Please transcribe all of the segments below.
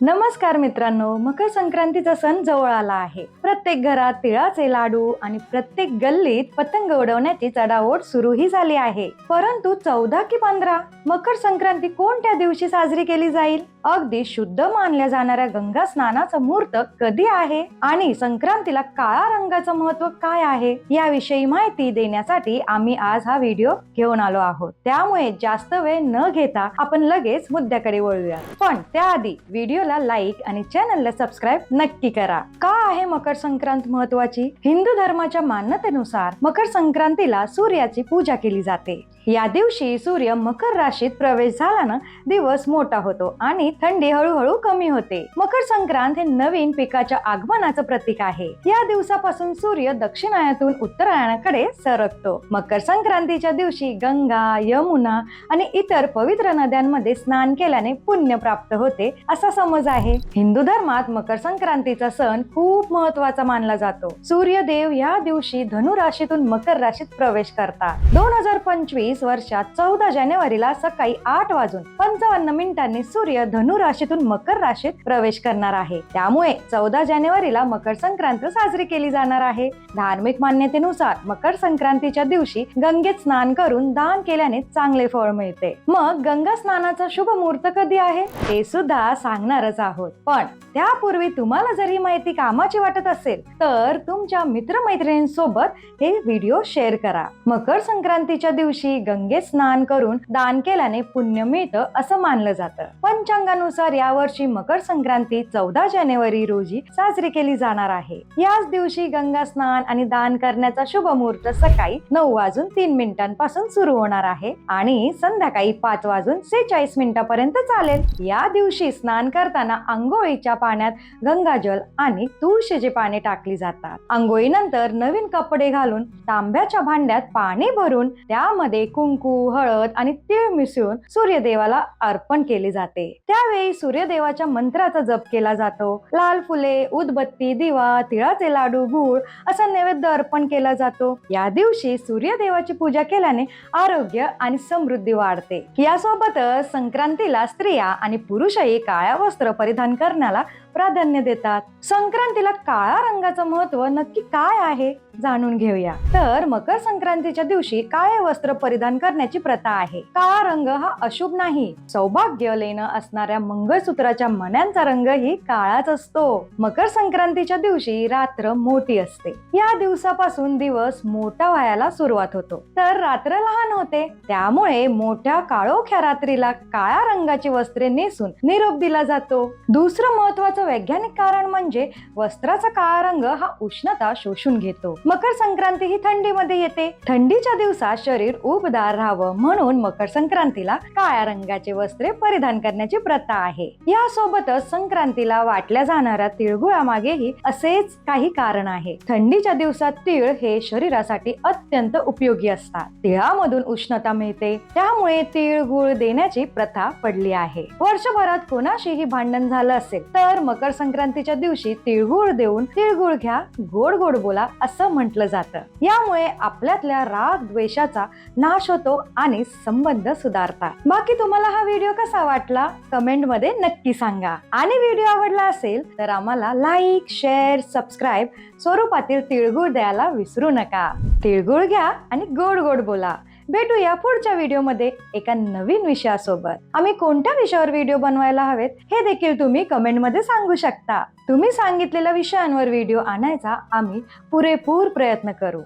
नमस्कार मित्रांनो मकर संक्रांतीचा सण जवळ आला आहे. प्रत्येक घरात तिळाचे लाडू आणि प्रत्येक गल्लीत पतंग उडवण्याची चढाओढ सुरूही झाली आहे. परंतु चौदा की पंधरा मकर संक्रांती कोणत्या दिवशी साजरी केली जाईल? अगदी शुद्ध मानल्या जाणाऱ्या गंगा स्नानाचं मुहूर्त कधी आहे? आणि संक्रांतीला काळा रंगाचं महत्त्व काय आहे? याविषयी माहिती देण्यासाठी आम्ही आज हा व्हिडिओ घेऊन आलो आहोत. त्यामुळे जास्त वेळ न घेता आपण लगेच मुद्द्याकडे वळूया पण त्याआधी व्हिडिओ व्हिडिओला लाईक आणि चॅनलला सबस्क्राईब नक्की करा. का आहे मकर संक्रांत महत्वाची? हिंदू धर्माच्या मान्यतेनुसार मकर संक्रांतीला सूर्याची पूजा केली जाते. या दिवशी सूर्य मकर राशीत प्रवेश झाल्यानं दिवस मोठा होतो आणि थंडी हळूहळू कमी होते. मकर संक्रांत हे नवीन पिकाच्या आगमनाचं प्रतीक आहे. या दिवसापासून सूर्य दक्षिणायातून उत्तरायणाकडे सरकतो. मकर संक्रांतीच्या दिवशी गंगा यमुना आणि इतर पवित्र नद्यांमध्ये स्नान केल्याने पुण्य प्राप्त होते असा समज आहे. हिंदू धर्मात मकर संक्रांतीचा सण खूप महत्त्वाचा मानला जातो. सूर्यदेव या दिवशी धनु राशीतून मकर राशीत प्रवेश करतात. दोन हजार पंचवीस वर्षात चौदा जानेवारीला सकाळी आठ वाजून पंचावन्न मिनिटांनी सूर्य धनु राशीतून मकर राशीत प्रवेश करणार आहे. त्यामुळे चौदा जानेवारीला मकर संक्रांत साजरी केली जाणार आहे. धार्मिक मान्यतेनुसार मकर संक्रांतीच्या दिवशी गंगेत स्नान करून दान केल्याने चांगले फळ मिळते. मग गंगा स्नानाचा शुभ मुहूर्त कधी आहे? ते सुद्धा सांगणार करणारच आहोत. पण त्यापूर्वी तुम्हाला जर ही माहिती कामाची वाटत असेल तर तुमच्या मित्रमैत्रिणींसोबत हे व्हिडिओ शेअर करा. मकर संक्रांतीच्या दिवशी गंगे स्नान करून दान केल्याने पुण्य मिळतं असं मानलं जातं. पंचांगानुसार यावर्षी मकर संक्रांती चौदा जानेवारी रोजी साजरी केली जाणार आहे. याच दिवशी गंगा स्नान आणि दान करण्याचा शुभ मुहूर्त सकाळी नऊ वाजून तीन मिनिटांपासून सुरू होणार आहे आणि संध्याकाळी पाच वाजून सेहेचाळीस मिनिटापर्यंत चालेल. या दिवशी स्नान करता करताना आंघोळीच्या पाण्यात गंगाजल आणि तुळशीची पाने टाकली जातात. आंघोळीनंतर नवीन कपडे घालून तांब्याच्या भांड्यात पाणी भरून त्यामध्ये कुंकू हळद आणि तीळ मिसळून सूर्यदेवाला अर्पण केले जाते. त्यावेळी सूर्यदेवाच्या मंत्राचा जप केला जातो. लाल फुले उदबत्ती दिवा तिळाचे लाडू गुळ असा नैवेद्य अर्पण केला जातो. या दिवशी सूर्यदेवाची पूजा केल्याने आरोग्य आणि समृद्धी वाढते. यासोबतच संक्रांतीला स्त्रिया आणि पुरुषही काळ्या वस्त्र परिधान करण्याला प्राधान्य देतात. संक्रांतीला काळ्या रंगाचं महत्त्व नक्की काय आहे जाणून घेऊया. तर मकर संक्रांतीच्या दिवशी काळे वस्त्र परिधान करण्याची प्रथा आहे. काळा रंग हा अशुभ नाही. सौभाग्य लेणं असणाऱ्या मंगळसूत्राच्या मण्यांचा रंग ही काळाच असतो. मकर संक्रांतीच्या दिवशी रात्र मोठी असते. या दिवसापासून दिवस मोठा व्हायला सुरुवात होतो. तर रात्र लहान होते. त्यामुळे मोठ्या काळोख्या रात्रीला काळ्या रंगाची वस्त्रे नेसून निरोप दिला जातो. दुसरं महत्वाचं वैज्ञानिक कारण म्हणजे वस्त्राचा काळा रंग हा उष्णता शोषून घेतो. मकर संक्रांती ही थंडीमध्ये येते. थंडीच्या दिवसात शरीर उबदार राहावं म्हणून मकर संक्रांतीला काळ्या रंगाचे वस्त्रे परिधान करण्याची प्रथा आहे. यासोबतच संक्रांतीला वाटल्या जाणाऱ्या तिळगुळामागेही असेच काही कारण आहे. थंडीच्या दिवसात तीळ हे शरीरासाठी अत्यंत उपयोगी असतात. तिळामधून उष्णता मिळते. त्यामुळे तीळ गुळ देण्याची प्रथा पडली आहे. वर्षभरात कोणाशीही भांडण झालं असेल तर मकर संक्रांतीच्या दिवशी तिळगुळ देऊन तिळगुळ घ्या गोड गोड बोला असं म्हटलं जातं. यामुळे आपल्यातल्या राग द्वेषाचा नाश होतो आणि संबंध सुधारतात. बाकी तुम्हाला हा व्हिडिओ कसा वाटला? कमेंटमध्ये नक्की सांगा. आणि व्हिडिओ आवडला असेल तर आम्हाला लाईक शेअर सबस्क्राईब स्वरूपातील तिळगुळ द्यायला विसरू नका. तिळगुळ घ्या आणि गोड गोड बोला. भेटूया पुढच्या व्हिडिओमध्ये एका नवीन विषयासोबत. आम्ही कोणत्या विषयावर व्हिडिओ बनवायला हवेत हे देखील तुम्ही कमेंटमध्ये सांगू शकता. तुम्ही सांगितलेल्या विषयांवर व्हिडिओ आणायचा आम्ही पुरेपूर प्रयत्न करू.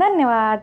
धन्यवाद!